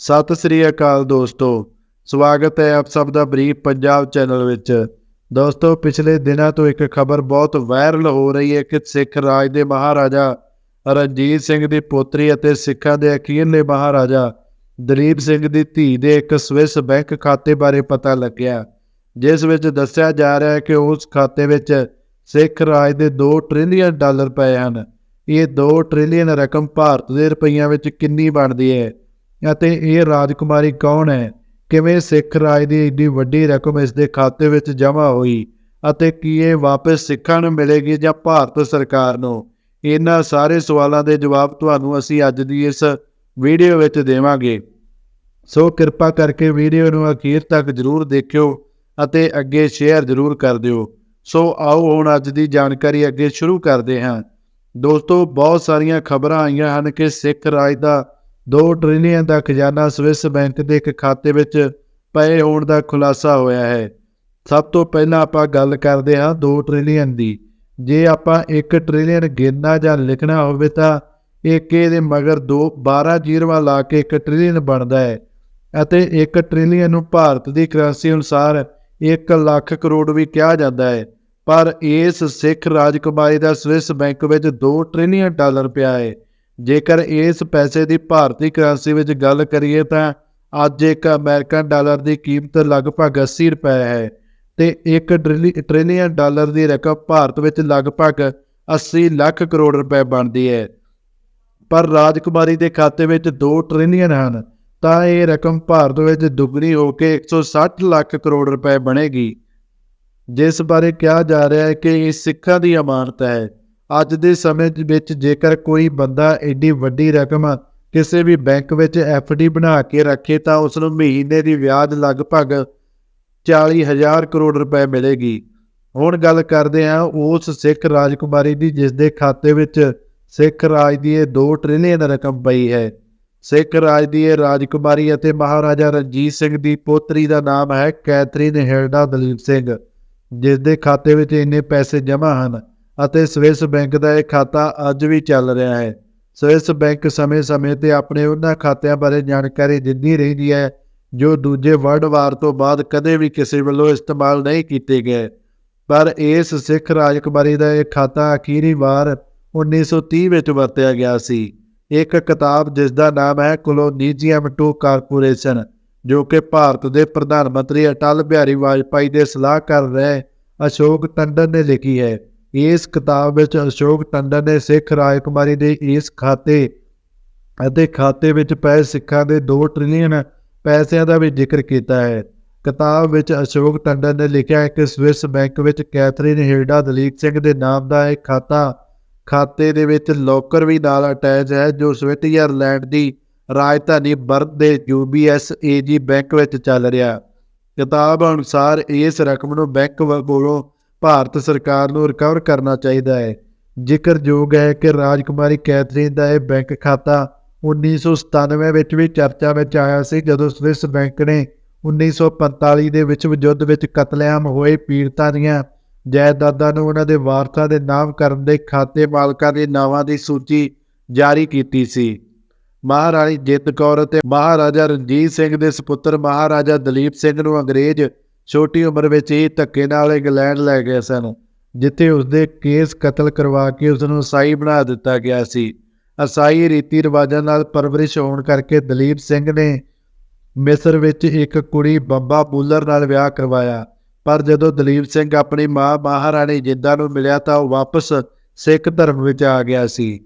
ਸਤਿ ਸ੍ਰੀ ਅਕਾਲ ਦੋਸਤੋ, ਸਵਾਗਤ ਹੈ ਆਪ ਸਭ ਦਾ ਬਰੀਫ ਪੰਜਾਬ ਚੈਨਲ ਵਿੱਚ। ਦੋਸਤੋ, ਪਿਛਲੇ ਦਿਨਾਂ ਤੋਂ ਇੱਕ ਖਬਰ ਬਹੁਤ ਵਾਇਰਲ ਹੋ ਰਹੀ ਹੈ ਕਿ ਸਿੱਖ ਰਾਜ ਦੇ ਮਹਾਰਾਜਾ ਰਣਜੀਤ ਸਿੰਘ ਦੀ ਪੋਤਰੀ ਅਤੇ ਸਿੱਖਾਂ ਦੇ ਅਖੀਰਲੇ ਮਹਾਰਾਜਾ ਦਲੀਪ ਸਿੰਘ ਦੀ ਧੀ ਦੇ ਇੱਕ ਸਵਿਸ ਬੈਂਕ ਖਾਤੇ ਬਾਰੇ ਪਤਾ ਲੱਗਿਆ, ਜਿਸ ਵਿੱਚ ਦੱਸਿਆ ਜਾ ਰਿਹਾ ਹੈ ਕਿ ਉਸ ਖਾਤੇ ਵਿੱਚ ਸਿੱਖ ਰਾਜ ਦੇ 2 ਟ੍ਰਿਲੀਅਨ ਡਾਲਰ ਪਏ ਹਨ। ਇਹ 2 ਟ੍ਰਿਲੀਅਨ ਰਕਮ ਭਾਰਤ ਦੇ ਰੁਪਈਆਂ ਵਿੱਚ ਕਿੰਨੀ ਬਣਦੀ ਹੈ? ਅਤੇ ਇਹ ਰਾਜਕੁਮਾਰੀ ਕੌਣ ਹੈ? ਕਿਵੇਂ ਸਿੱਖ ਰਾਜ ਦੀ ਏਡੀ ਵੱਡੀ ਰਕਮ ਇਸ ਦੇ ਖਾਤੇ ਵਿੱਚ ਜਮ੍ਹਾਂ ਹੋਈ ਅਤੇ ਕੀ ਇਹ ਵਾਪਸ ਸਿੱਖਾਂ ਨੂੰ ਮਿਲੇਗੀ ਜਾਂ ਭਾਰਤ ਸਰਕਾਰ ਨੂੰ? ਇਹਨਾਂ ਸਾਰੇ ਸਵਾਲਾਂ ਦੇ ਜਵਾਬ ਤੁਹਾਨੂੰ ਅਸੀਂ ਅੱਜ ਦੀ ਇਸ ਵੀਡੀਓ ਵਿੱਚ ਦੇਵਾਂਗੇ। ਸੋ ਕਿਰਪਾ ਕਰਕੇ ਵੀਡੀਓ ਨੂੰ ਅਖੀਰ ਤੱਕ ਜਰੂਰ ਦੇਖਿਓ ਅਤੇ ਅੱਗੇ ਸ਼ੇਅਰ ਜਰੂਰ ਕਰ ਦਿਓ। ਸੋ ਆਓ ਹੁਣ ਅੱਜ ਦੀ ਜਾਣਕਾਰੀ ਅੱਗੇ ਸ਼ੁਰੂ ਕਰਦੇ ਹਾਂ। ਦੋਸਤੋ, ਬਹੁਤ ਸਾਰੀਆਂ ਖਬਰਾਂ ਆਈਆਂ ਹਨ ਕਿ ਸਿੱਖ ਰਾਜ ਦਾ 2 ਟ੍ਰਿਲੀਅਨ ਦਾ ਖਜ਼ਾਨਾ ਸਵਿਸ ਬੈਂਕ ਦੇ ਇੱਕ ਖਾਤੇ ਵਿੱਚ ਪਏ ਹੋਣ ਦਾ ਖੁਲਾਸਾ ਹੋਇਆ ਹੈ। ਸਭ ਤੋਂ ਪਹਿਲਾਂ ਆਪਾਂ ਗੱਲ ਕਰਦੇ ਹਾਂ 2 ਟ੍ਰਿਲੀਅਨ ਦੀ। ਜੇ ਆਪਾਂ 1 ਟ੍ਰਿਲੀਅਨ ਗਿਣਨਾ ਜਾਂ ਲਿਖਣਾ ਹੋਵੇ ਤਾਂ ਇੱਕ ਇਹਦੇ ਮਗਰ 2 12 ਜੀਰਵਾ ਲਾ ਕੇ 1 ਟ੍ਰਿਲੀਅਨ ਬਣਦਾ ਹੈ ਅਤੇ 1 ਟ੍ਰਿਲੀਅਨ ਨੂੰ ਭਾਰਤ ਦੀ ਕਰੰਸੀ ਅਨੁਸਾਰ 1 ਲੱਖ ਕਰੋੜ ਵੀ ਕਿਹਾ ਜਾਂਦਾ ਹੈ। ਪਰ ਇਸ ਸਿੱਖ ਰਾਜਕੁਮਾਰੀ ਦਾ ਸਵਿਸ ਬੈਂਕ ਵਿੱਚ 2 ਟ੍ਰਿਲੀਅਨ ਡਾਲਰ ਪਿਆ ਹੈ। ਜੇਕਰ ਇਸ ਪੈਸੇ ਦੀ ਭਾਰਤੀ ਕਰੰਸੀ ਵਿੱਚ ਗੱਲ ਕਰੀਏ ਤਾਂ ਅੱਜ ਇੱਕ ਅਮਰੀਕਨ ਡਾਲਰ ਦੀ ਕੀਮਤ ਲਗਭਗ 80 ਰੁਪਏ ਹੈ ਤੇ 1 ਟ੍ਰਿਲੀਅਨ ਡਾਲਰ ਦੀ ਰਕਮ ਭਾਰਤ ਵਿੱਚ ਲਗਭਗ 80 ਲੱਖ ਕਰੋੜ ਰੁਪਏ ਬਣਦੀ ਹੈ। ਪਰ ਰਾਜਕੁਮਾਰੀ ਦੇ ਖਾਤੇ ਵਿੱਚ 2 ਟ੍ਰਿਲੀਅਨ ਹਨ, ਤਾਂ ਇਹ ਰਕਮ ਭਾਰਤ ਵਿੱਚ ਦੁੱਗਣੀ ਹੋ ਕੇ 160 ਲੱਖ ਕਰੋੜ ਰੁਪਏ ਬਣੇਗੀ। ਜਿਸ ਬਾਰੇ ਕਿਹਾ ਜਾ ਰਿਹਾ ਹੈ ਕਿ ਇਹ ਸਿੱਖਾਂ ਦੀ ਅਮਾਨਤ ਹੈ। ਅੱਜ ਦੇ ਸਮੇਂ ਵਿੱਚ ਜੇਕਰ ਕੋਈ ਬੰਦਾ ਏਡੀ ਵੱਡੀ ਰਕਮ ਕਿਸੇ ਵੀ ਬੈਂਕ ਵਿੱਚ ਡੀ ਬਣਾ ਕੇ ਰੱਖੇ ਤਾਂ ਉਸ ਨੂੰ ਮਹੀਨੇ ਦੀ ਵਿਆਜ ਲਗਭਗ 40000 ਕਰੋੜ ਰੁਪਏ ਮਿਲੇਗੀ। ਹੁਣ ਗੱਲ ਕਰਦੇ ਹਾਂ ਉਸ ਸਿੱਖ ਰਾਜਕੁਮਾਰੀ ਦੀ, ਜਿਸ ਦੇ ਖਾਤੇ ਵਿੱਚ ਸਿੱਖ ਰਾਜ ਦੀ ਇਹ 2 ਟ੍ਰਿਲੀਅਨ ਰਕਮ ਪਈ ਹੈ। ਸਿੱਖ ਰਾਜ ਦੀ ਇਹ ਰਾਜਕੁਮਾਰੀ ਅਤੇ ਮਹਾਰਾਜਾ ਰਣਜੀਤ ਸਿੰਘ ਦੀ ਪੋਤਰੀ ਦਾ ਨਾਮ ਹੈ ਕੈਥਰੀਨ ਹਿਲਡਾ ਦਲੀਪ ਸਿੰਘ, ਜਿਸ ਦੇ ਖਾਤੇ ਵਿੱਚ ਇੰਨੇ ਪੈਸੇ ਜਮ੍ਹਾਂ ਹਨ। ਅਤੇ ਸਵਿਸ ਬੈਂਕ ਦਾ ਇਹ ਖਾਤਾ ਅੱਜ ਵੀ ਚੱਲ ਰਿਹਾ ਹੈ। ਸਵਿਸ ਬੈਂਕ ਸਮੇਂ-ਸਮੇਂ ਤੇ ਆਪਣੇ ਉਹਨਾਂ ਖਾਤਿਆਂ ਬਾਰੇ ਜਾਣਕਾਰੀ ਦਿੰਦੀ ਰਹਿੰਦੀ ਹੈ, ਜੋ ਦੂਜੇ ਵਰਲਡ ਵਾਰ ਤੋਂ ਬਾਅਦ ਕਦੇ ਵੀ ਕਿਸੇ ਵੱਲੋਂ ਇਸਤੇਮਾਲ ਨਹੀਂ ਕੀਤੇ ਗਏ। ਪਰ ਇਸ ਸਿੱਖ ਰਾਜਕੁਮਾਰੀ ਦਾ ਇਹ ਖਾਤਾ ਅਖੀਰੀ ਵਾਰ 1930 ਵਿੱਚ ਵਰਤਿਆ ਗਿਆ ਸੀ। ਇੱਕ ਕਿਤਾਬ ਜਿਸ ਦਾ ਨਾਮ ਹੈ ਕੋਲੋਨੀਜ਼ੀਅਮ ਟੂ ਕਾਰਪੋਰੇਸ਼ਨ, ਜੋ ਕਿ ਭਾਰਤ ਦੇ ਪ੍ਰਧਾਨ ਮੰਤਰੀ ਅਟਲ ਬਿਹਾਰੀ ਵਾਜਪਾਈ ਦੇ ਸਲਾਹਕਾਰ ਰਹੇ ਅਸ਼ੋਕ ਟੰਡਨ ਨੇ ਲਿਖੀ ਹੈ। ਇਸ ਕਿਤਾਬ ਵਿੱਚ ਅਸ਼ੋਕ ਟੰਡਨ ਨੇ ਸਿੱਖ ਰਾਜਕੁਮਾਰੀ ਦੇ ਇਸ ਖਾਤੇ ਅਤੇ ਖਾਤੇ ਵਿੱਚ ਪਏ ਸਿੱਖਾਂ ਦੇ 2 ਟ੍ਰਿਲੀਅਨ ਪੈਸਿਆਂ ਦਾ ਵੀ ਜ਼ਿਕਰ ਕੀਤਾ ਹੈ। ਕਿਤਾਬ ਵਿੱਚ ਅਸ਼ੋਕ ਟੰਡਨ ਨੇ ਲਿਖਿਆ ਹੈ ਕਿ ਸਵਿਸ ਬੈਂਕ ਵਿੱਚ ਕੈਥਰੀਨ ਹਿਲਡਾ ਦਲੀਪ ਸਿੰਘ ਦੇ ਨਾਮ ਦਾ ਇੱਕ ਖਾਤਾ ਖਾਤੇ ਦੇ ਵਿੱਚ ਲੋਕਰ ਵੀ ਨਾਲ ਅਟੈਚ ਹੈ, ਜੋ ਸਵਿਟਜ਼ਰਲੈਂਡ ਦੀ ਰਾਜਧਾਨੀ ਬਰਨ ਦੇ ਯੂਬੀਐਸ ਏਜੀ ਬੈਂਕ ਵਿੱਚ ਚੱਲ ਰਿਹਾ ਕਿਤਾਬ ਅਨੁਸਾਰ ਇਸ ਰਕਮ ਨੂੰ ਬੈਂਕ ਵੱਲੋਂ ਭਾਰਤ ਸਰਕਾਰ ਨੂੰ ਰਿਕਵਰ ਕਰਨਾ ਚਾਹੀਦਾ ਹੈ। ਜ਼ਿਕਰਯੋਗ ਹੈ ਕਿ ਰਾਜਕੁਮਾਰੀ ਕੈਥਰੀਨ ਦਾ ਇਹ ਬੈਂਕ ਖਾਤਾ 1997 ਵਿੱਚ ਵੀ ਚਰਚਾ ਵਿੱਚ ਆਇਆ ਸੀ, ਜਦੋਂ ਸਵਿਸ ਬੈਂਕ ਨੇ 1945 ਦੇ ਵਿਸ਼ਵ ਯੁੱਧ ਵਿੱਚ ਕਤਲੇਆਮ ਹੋਏ ਪੀੜਤਾਂ ਦੀਆਂ ਜਾਇਦਾਦਾਂ ਨੂੰ ਉਹਨਾਂ ਦੇ ਵਾਰਸਾਂ ਦੇ ਨਾਮ ਕਰਨ ਦੇ ਖਾਤੇ ਮਾਲਕਾਂ ਦੇ ਨਾਵਾਂ ਦੀ ਸੂਚੀ ਜਾਰੀ ਕੀਤੀ ਸੀ। ਮਹਾਰਾਣੀ ਜਿੱਤ ਕੌਰ ਅਤੇ ਮਹਾਰਾਜਾ ਰਣਜੀਤ ਸਿੰਘ ਦੇ ਸੁਪੁੱਤਰ ਮਹਾਰਾਜਾ ਦਲੀਪ ਸਿੰਘ ਨੂੰ ਅੰਗਰੇਜ਼ ਛੋਟੀ ਉਮਰ ਵਿੱਚ ਹੀ ਧੱਕੇ ਨਾਲ ਇੰਗਲੈਂਡ ਲੈ ਗਏ ਸਨ, ਜਿੱਥੇ ਉਸਦੇ ਕੇਸ ਕਤਲ ਕਰਵਾ ਕੇ ਉਸ ਨੂੰ ਸਾਈ ਬਣਾ ਦਿੱਤਾ ਗਿਆ ਸੀ। ਅਸਾਈ ਰੀਤੀ ਰਿਵਾਜਾਂ ਨਾਲ ਪਰਵਰਿਸ਼ ਹੋਣ ਕਰਕੇ ਦਲੀਪ ਸਿੰਘ ਨੇ ਮਿਸਰ ਵਿੱਚ ਇੱਕ ਕੁੜੀ ਬੰਬਾ ਬੂਲਰ ਨਾਲ ਵਿਆਹ ਕਰਵਾਇਆ, ਪਰ ਜਦੋਂ ਦਲੀਪ ਸਿੰਘ ਆਪਣੀ ਮਾਂ ਮਹਾਰਾਣੀ ਜਿੰਦਾ ਨੂੰ ਮਿਲਿਆ ਤਾਂ ਉਹ ਵਾਪਸ ਸਿੱਖ ਧਰਮ ਵਿੱਚ ਆ ਗਿਆ ਸੀ।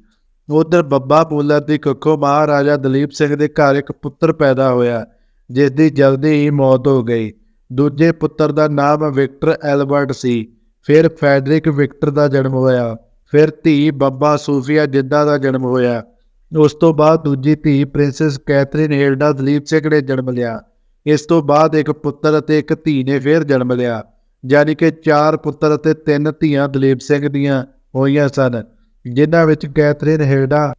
ਉਧਰ ਬੱਬਾ ਬੂਲਰ ਦੀ ਕੁੱਖੋਂ ਮਹਾਰਾਜਾ ਦਲੀਪ ਸਿੰਘ ਦੇ ਘਰ ਇੱਕ ਪੁੱਤਰ ਪੈਦਾ ਹੋਇਆ, ਜਿਸ ਦੀ ਜਲਦੀ ਹੀ ਮੌਤ ਹੋ ਗਈ। ਦੂਜੇ ਪੁੱਤਰ ਦਾ ਨਾਮ ਵਿਕਟਰ ਐਲਬਰਟ ਸੀ। ਫਿਰ ਫੈਡਰਿਕ ਵਿਕਟਰ ਦਾ ਜਨਮ ਹੋਇਆ। ਫਿਰ ਧੀ ਬੱਬਾ ਸੂਫੀਆ ਜਿੰਦਾ ਦਾ ਜਨਮ ਹੋਇਆ। ਉਸ ਤੋਂ ਬਾਅਦ ਦੂਜੀ ਧੀ princess Catherine Hilda Duleep Singh ਨੇ ਜਨਮ ਲਿਆ। ਇਸ ਤੋਂ ਬਾਅਦ ਇੱਕ ਪੁੱਤਰ ਅਤੇ ਇੱਕ ਧੀ ਨੇ ਫਿਰ ਜਨਮ ਲਿਆ। ਯਾਨੀ ਕਿ ਚਾਰ ਪੁੱਤਰ ਅਤੇ ਤਿੰਨ ਧੀਆਂ ਦਲੀਪ ਸਿੰਘ ਦੀਆਂ ਹੋਈਆਂ ਸਨ, ਜਿਨ੍ਹਾਂ ਵਿੱਚ ਕੈਥਰੀਨ ਹਿਲਡਾ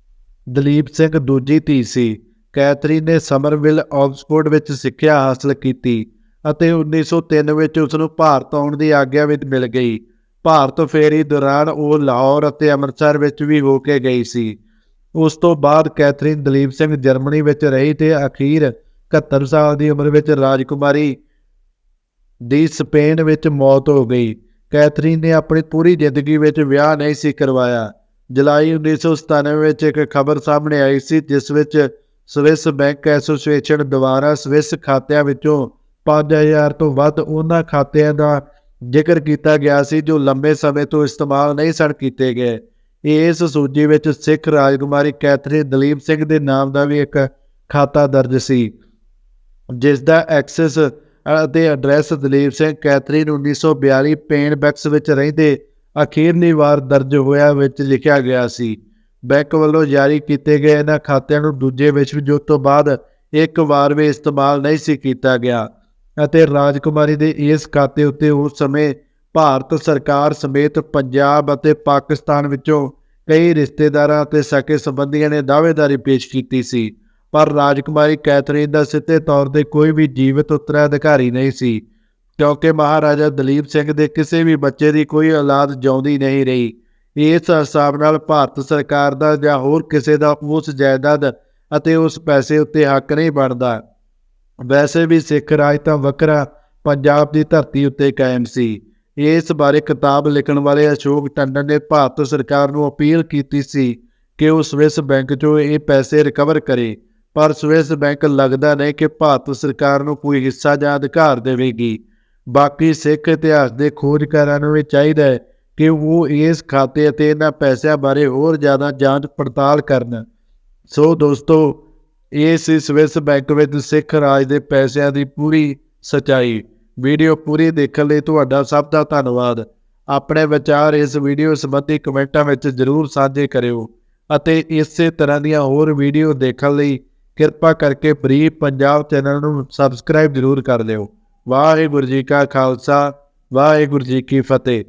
ਦਲੀਪ ਸਿੰਘ ਦੂਜੀ ਧੀ ਸੀ। ਕੈਥਰੀਨ ਨੇ ਸਮਰਵਿਲ, ਆਕਸਫੋਰਡ ਵਿੱਚ ਸਿੱਖਿਆ ਹਾਸਲ ਕੀਤੀ। ਅਤੇ 1903 ਵਿੱਚ ਉਸ ਨੂੰ ਭਾਰਤ ਆਉਣ ਦੀ ਆਗਿਆ ਵੀ ਮਿਲ ਗਈ। ਭਾਰਤ ਫੇਰੀ ਦੌਰਾਨ ਉਹ ਲਾਹੌਰ ਅਤੇ ਅੰਮ੍ਰਿਤਸਰ ਵਿੱਚ ਵੀ ਹੋ ਕੇ ਗਈ ਸੀ। ਉਸ ਤੋਂ ਬਾਅਦ ਕੈਥਰੀਨ ਦਲੀਪ ਸਿੰਘ ਜਰਮਨੀ ਵਿੱਚ ਰਹੀ ਤੇ ਅਖੀਰ 71 ਸਾਲ ਦੀ ਉਮਰ ਵਿੱਚ ਰਾਜਕੁਮਾਰੀ ਦੀ ਸਪੇਨ ਵਿੱਚ ਮੌਤ ਹੋ ਗਈ। ਕੈਥਰੀਨ ਨੇ ਆਪਣੀ ਪੂਰੀ ਜ਼ਿੰਦਗੀ ਵਿੱਚ ਵਿਆਹ ਨਹੀਂ ਸੀ ਕਰਵਾਇਆ। ਜੁਲਾਈ 1997 ਵਿੱਚ ਇੱਕ ਖਬਰ ਸਾਹਮਣੇ ਆਈ ਸੀ, ਜਿਸ ਵਿੱਚ ਸਵਿਸ ਬੈਂਕ ਐਸੋਸੀਏਸ਼ਨ ਦੁਆਰਾ ਸਵਿਸ ਖਾਤਿਆਂ ਵਿੱਚੋਂ 5000 ਤੋਂ ਵੱਧ ਉਹਨਾਂ ਖਾਤਿਆਂ ਦਾ ਜ਼ਿਕਰ ਕੀਤਾ ਗਿਆ ਸੀ ਜੋ ਲੰਬੇ ਸਮੇਂ ਤੋਂ ਇਸਤੇਮਾਲ ਨਹੀਂ ਸਨ ਕੀਤੇ ਗਏ। ਇਸ ਸੂਚੀ ਵਿੱਚ ਸਿੱਖ ਰਾਜਕੁਮਾਰੀ ਕੈਥਰੀਨ ਦਲੀਪ ਸਿੰਘ ਦੇ ਨਾਮ ਦਾ ਵੀ ਇੱਕ ਖਾਤਾ ਦਰਜ ਸੀ ਜਿਸ ਦਾ ਐਕਸੈਸ ਅਤੇ address Dalip Singh Catherine 1942 Penn Bucks ਵਿੱਚ ਰਹਿੰਦੇ ਅਖੀਰਲੀ ਵਾਰ ਦਰਜ ਹੋਇਆ ਵਿੱਚ ਲਿਖਿਆ ਗਿਆ ਸੀ। ਬੈਂਕ ਵੱਲੋਂ ਜਾਰੀ ਕੀਤੇ ਗਏ ਇਹਨਾਂ ਖਾਤਿਆਂ ਨੂੰ ਦੂਜੇ ਵਿਸ਼ਵ ਯੁੱਧ ਤੋਂ ਬਾਅਦ ਇੱਕ ਵਾਰ ਵੀ ਇਸਤੇਮਾਲ ਨਹੀਂ ਸੀ ਕੀਤਾ ਗਿਆ। ਅਤੇ ਰਾਜਕੁਮਾਰੀ ਦੇ ਇਸ ਖਾਤੇ ਉੱਤੇ ਉਸ ਸਮੇਂ ਭਾਰਤ ਸਰਕਾਰ ਸਮੇਤ ਪੰਜਾਬ ਅਤੇ ਪਾਕਿਸਤਾਨ ਵਿੱਚੋਂ ਕਈ ਰਿਸ਼ਤੇਦਾਰਾਂ ਅਤੇ ਸਕੇ ਸੰਬੰਧੀਆਂ ਨੇ ਦਾਅਵੇਦਾਰੀ ਪੇਸ਼ ਕੀਤੀ ਸੀ। ਪਰ ਰਾਜਕੁਮਾਰੀ ਕੈਥਰੀਨ ਦਾ ਸਿੱਧੇ ਤੌਰ ਤੇ ਕੋਈ ਵੀ ਜੀਵਤ ਉੱਤਰਾਧਿਕਾਰੀ ਨਹੀਂ ਸੀ, ਕਿਉਂਕਿ ਮਹਾਰਾਜਾ ਦਲੀਪ ਸਿੰਘ ਦੇ ਕਿਸੇ ਵੀ ਬੱਚੇ ਦੀ ਕੋਈ ਔਲਾਦ ਜਿਉਂਦੀ ਨਹੀਂ ਰਹੀ। ਇਸ ਹਿਸਾਬ ਨਾਲ ਭਾਰਤ ਸਰਕਾਰ ਦਾ ਜਾਂ ਹੋਰ ਕਿਸੇ ਦਾ ਉਸ ਜਾਇਦਾਦ ਅਤੇ ਉਸ ਪੈਸੇ ਉੱਤੇ ਹੱਕ ਨਹੀਂ ਬਣਦਾ। ਵੈਸੇ ਵੀ ਸਿੱਖ ਰਾਜ ਤਾਂ ਵੱਖਰਾ ਪੰਜਾਬ ਦੀ ਧਰਤੀ ਉੱਤੇ ਕਾਇਮ ਸੀ। ਇਸ ਬਾਰੇ ਕਿਤਾਬ ਲਿਖਣ ਵਾਲੇ ਅਸ਼ੋਕ ਟੰਡਨ ਨੇ ਭਾਰਤ ਸਰਕਾਰ ਨੂੰ ਅਪੀਲ ਕੀਤੀ ਸੀ ਕਿ ਉਹ ਸਵਿਸ ਬੈਂਕ 'ਚੋਂ ਇਹ ਪੈਸੇ ਰਿਕਵਰ ਕਰੇ, ਪਰ ਸਵਿਸ ਬੈਂਕ ਲੱਗਦਾ ਨਹੀਂ ਕਿ ਭਾਰਤ ਸਰਕਾਰ ਨੂੰ ਕੋਈ ਹਿੱਸਾ ਜਾਂ ਅਧਿਕਾਰ ਦੇਵੇਗੀ। ਬਾਕੀ ਸਿੱਖ ਇਤਿਹਾਸ ਦੇ ਖੋਜਕਾਰਾਂ ਨੂੰ ਇਹ ਚਾਹੀਦਾ ਹੈ ਕਿ ਉਹ ਇਸ ਖਾਤੇ ਅਤੇ ਇਹਨਾਂ ਪੈਸਿਆਂ ਬਾਰੇ ਹੋਰ ਜ਼ਿਆਦਾ ਜਾਂਚ ਪੜਤਾਲ ਕਰਨ। ਸੋ ਦੋਸਤੋ ਇਹ ਸੀ ਸਵਿਸ ਬੈਂਕ ਵਿੱਚ ਸਿੱਖ ਰਾਜ ਦੇ ਪੈਸਿਆਂ ਦੀ ਪੂਰੀ ਸਚਾਈ। ਵੀਡੀਓ ਪੂਰੀ ਦੇਖਣ ਲਈ ਤੁਹਾਡਾ ਸਭ ਦਾ ਧੰਨਵਾਦ। ਆਪਣੇ ਵਿਚਾਰ ਇਸ ਵੀਡੀਓ ਸੰਬੰਧੀ ਕਮੈਂਟਾਂ ਵਿੱਚ ਜ਼ਰੂਰ ਸਾਂਝੇ ਕਰਿਓ ਅਤੇ ਇਸੇ ਤਰ੍ਹਾਂ ਦੀਆਂ ਹੋਰ ਵੀਡੀਓ ਦੇਖਣ ਲਈ ਕਿਰਪਾ ਕਰਕੇ ਬਰੀਫ ਪੰਜਾਬ ਚੈਨਲ ਨੂੰ ਸਬਸਕ੍ਰਾਈਬ ਜ਼ਰੂਰ ਕਰ ਲਿਓ। ਵਾਹਿਗੁਰੂ ਜੀ ਕਾ ਖਾਲਸਾ, ਵਾਹਿਗੁਰੂ ਜੀ ਕੀ ਫਤਿਹ।